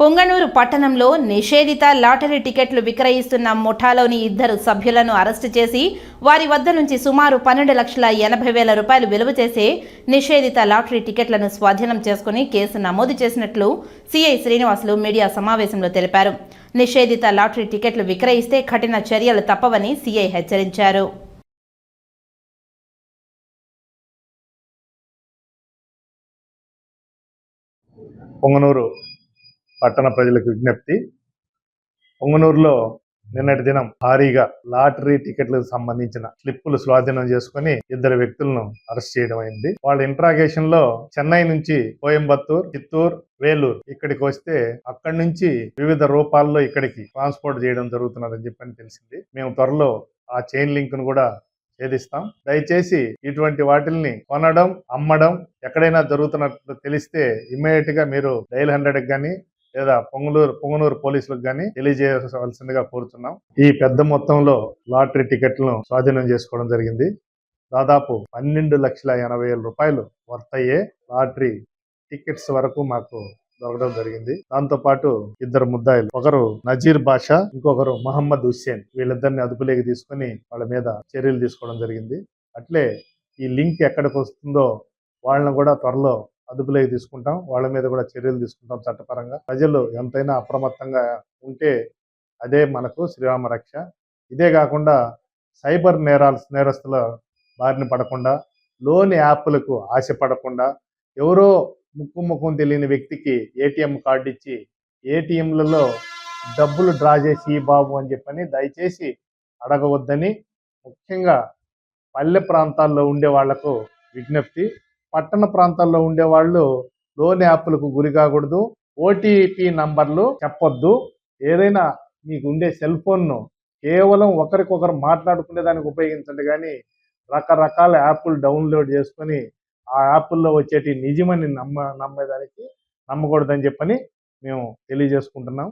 పొంగనూరు పట్టణంలో నిషేధిత లాటరీ టికెట్లు విక్రయిస్తున్న ముఠాలోని ఇద్దరు సభ్యులను అరెస్టు చేసి వారి వద్ద నుంచి సుమారు పన్నెండు లక్షల ఎనభై వేల రూపాయలు విలువ చేసే నిషేధిత లాటరీ టికెట్లను స్వాధీనం చేసుకుని కేసు నమోదు చేసినట్లు సిఐ శ్రీనివాసులు మీడియా సమావేశంలో తెలిపారు. నిషేధిత లాటరీ టికెట్లు విక్రయిస్తే కఠిన చర్యలు తప్పవని సిఐ హెచ్చరించారు. పొంగనూరు పట్టణ ప్రజలకు విజ్ఞప్తి. పొంగనూరులో నిన్నటి దినం భారీగా లాటరీ టికెట్లకు సంబంధించిన స్లిప్పులు స్వాధీనం చేసుకుని ఇద్దరు వ్యక్తులను అరెస్ట్ చేయడం అయింది. వాళ్ళ ఇంట్రాగేషన్లో చెన్నై నుంచి కోయంబత్తూర్ చిత్తూరు వేలూరు ఇక్కడికి వస్తే అక్కడి నుంచి వివిధ రూపాల్లో ఇక్కడికి ట్రాన్స్పోర్ట్ చేయడం జరుగుతున్నదని చెప్పని తెలిసింది. మేము త్వరలో ఆ చైన్ లింక్ను కూడా ఛేదిస్తాం. దయచేసి ఇటువంటి వాటిల్ని కొనడం అమ్మడం ఎక్కడైనా జరుగుతున్నట్లు తెలిస్తే ఇమ్మీడియట్గా మీరు డైల్ హండ్రెడ్ కానీ లేదా పొంగనూరు పొంగనూరు పోలీసులకు కానీ తెలియజేయవలసిందిగా కోరుతున్నాం. ఈ పెద్ద మొత్తంలో లాటరీ టికెట్లను స్వాధీనం చేసుకోవడం జరిగింది. దాదాపు పన్నెండు లక్షల ఎనభై వేల రూపాయలు వర్త్ అయ్యే లాటరీ టికెట్స్ వరకు మాకు దొరకడం జరిగింది. దాంతో పాటు ఇద్దరు ముద్దాయిలు ఒకరు నజీర్ బాషా ఇంకొకరు మహమ్మద్ హుస్సేన్ వీళ్ళిద్దరిని అదుపులోకి తీసుకొని వాళ్ళ మీద చర్యలు తీసుకోవడం జరిగింది. అట్లే ఈ లింక్ ఎక్కడికి వస్తుందో వాళ్ళని కూడా త్వరలో అదుపులోకి తీసుకుంటాం. వాళ్ళ మీద కూడా చర్యలు తీసుకుంటాం చట్టపరంగా. ప్రజలు ఎంతైనా అప్రమత్తంగా ఉంటే అదే మనకు శ్రీరామ రక్ష. ఇదే కాకుండా సైబర్ నేరాల నేరస్తుల బారిన పడకుండా లోన్ యాప్లకు ఆశపడకుండా ఎవరో ముక్కు ముఖం తెలియని వ్యక్తికి ఏటీఎం కార్డు ఇచ్చి ఏటీఎంలలో డబ్బులు డ్రా చేసి బాబు అని చెప్పని దయచేసి అడగవద్దని ముఖ్యంగా పల్లె ప్రాంతాల్లో ఉండే వాళ్ళకు విజ్ఞప్తి. పట్టణ ప్రాంతాల్లో ఉండే వాళ్ళు లోన్ యాప్లకు గురి కాకూడదు. ఓటీపీ నంబర్లు చెప్పొద్దు. ఏదైనా మీకు ఉండే సెల్ ఫోన్ను కేవలం ఒకరికొకరు మాట్లాడుకునే దానికి ఉపయోగించండి కానీ రకరకాల యాప్లు డౌన్లోడ్ చేసుకొని ఆ యాప్ల్లో వచ్చేటి నిజమని నమ్మ నమ్మేదానికి నమ్మకూడదని చెప్పని మేము తెలియజేసుకుంటున్నాం.